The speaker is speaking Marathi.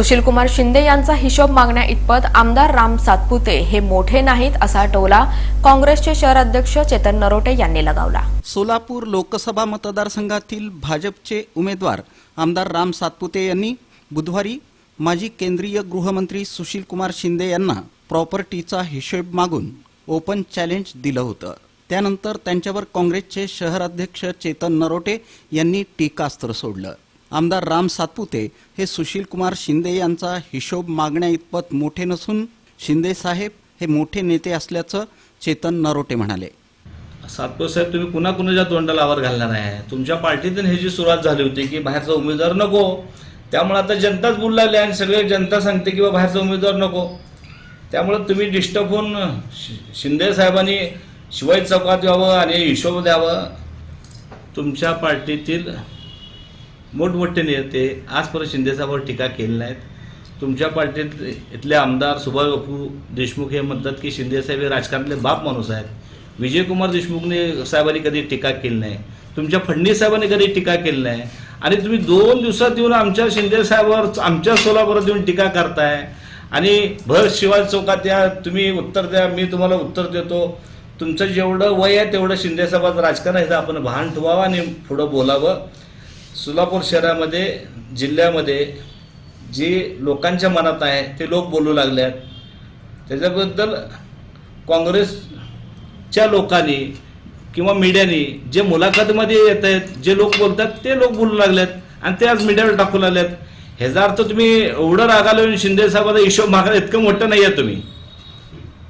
सुशीलकुमार शिंदे यांचा हिशोब मागण्या इतपत आमदार राम सातपुते हे मोठे नाहीत असा टोला काँग्रेसचे शहर अध्यक्ष चेतन नरोटे यांनी लगावला. सोलापूर लोकसभा मतदारसंघातील भाजपचे उमेदवार आमदार राम सातपुते यांनी बुधवारी माजी केंद्रीय गृहमंत्री सुशीलकुमार शिंदे यांना प्रॉपर्टीचा हिशोब मागून ओपन चॅलेंज दिलं होतं. त्यानंतर त्यांच्यावर काँग्रेसचे शहर अध्यक्ष चेतन नरोटे यांनी टीकास्त्र सोडलं. आमदार राम सातपुते हे सुशीलकुमार शिंदे यांचा हिशोब मागण्या इतपत मोठे नसून शिंदे साहेब हे मोठे नेते असल्याचं चेतन नरोटे म्हणाले. सातपुते साहेब तुम्ही पुन्हा कुणाच्या तोंडाला आवर घालणार आहे? तुमच्या पार्टीतून ह्याची सुरुवात झाली होती की बाहेरचा उमेदवार नको त्यामुळे आता जनताच बोलू लागली आणि सगळे जनता सांगते की बाहेरचा उमेदवार नको. त्यामुळे तुम्ही डिस्टर्ब होऊन शि- शिंदे साहेबांनी शिवाय चौकात यावं आणि हिशोब द्यावं. तुमच्या पार्टीतील मोठमोठे नेते आजपर्यंत शिंदेसाहेबांवर टीका केलेल्या आहेत तुमच्या पार्टीत इथले आमदार सुभाष बापू देशमुख हे म्हणतात की शिंदेसाहेब हे राजकारणातले बाप माणूस आहेत. विजयकुमार देशमुखने साहेबांनी कधी टीका केली नाही. तुमच्या फडणवीस साहेबांनी कधी टीका केली नाही. आणि तुम्ही दोन दिवसात येऊन आमच्या शिंदेसाहेबांवर आमच्या सोलापुरात येऊन टीका करताय. आणि भर शिवाजी चौकात या तुम्ही उत्तर द्या मी तुम्हाला उत्तर देतो. तुमचं जेवढं वय आहे तेवढं शिंदेसाहेबांचं राजकारण आहे आपण भान ठेवावं आणि पुढं बोलावं. सोलापूर शहरामध्ये जिल्ह्यामध्ये जे लोकांच्या मनात आहे ते लोक बोलू लागले आहेत त्याच्याबद्दल काँग्रेसच्या लोकांनी किंवा मीडियानी जे मुलाखतीमध्ये येत आहेत जे लोक बोलतात ते लोक बोलू लागलेत आणि ते आज मीडियावर टाकू लागले आहेत ह्याचा अर्थ तुम्ही एवढं रागाला शिंदे साहेबाचा हिशोब मागायला इतकं मोठं नाही आहे तुम्ही.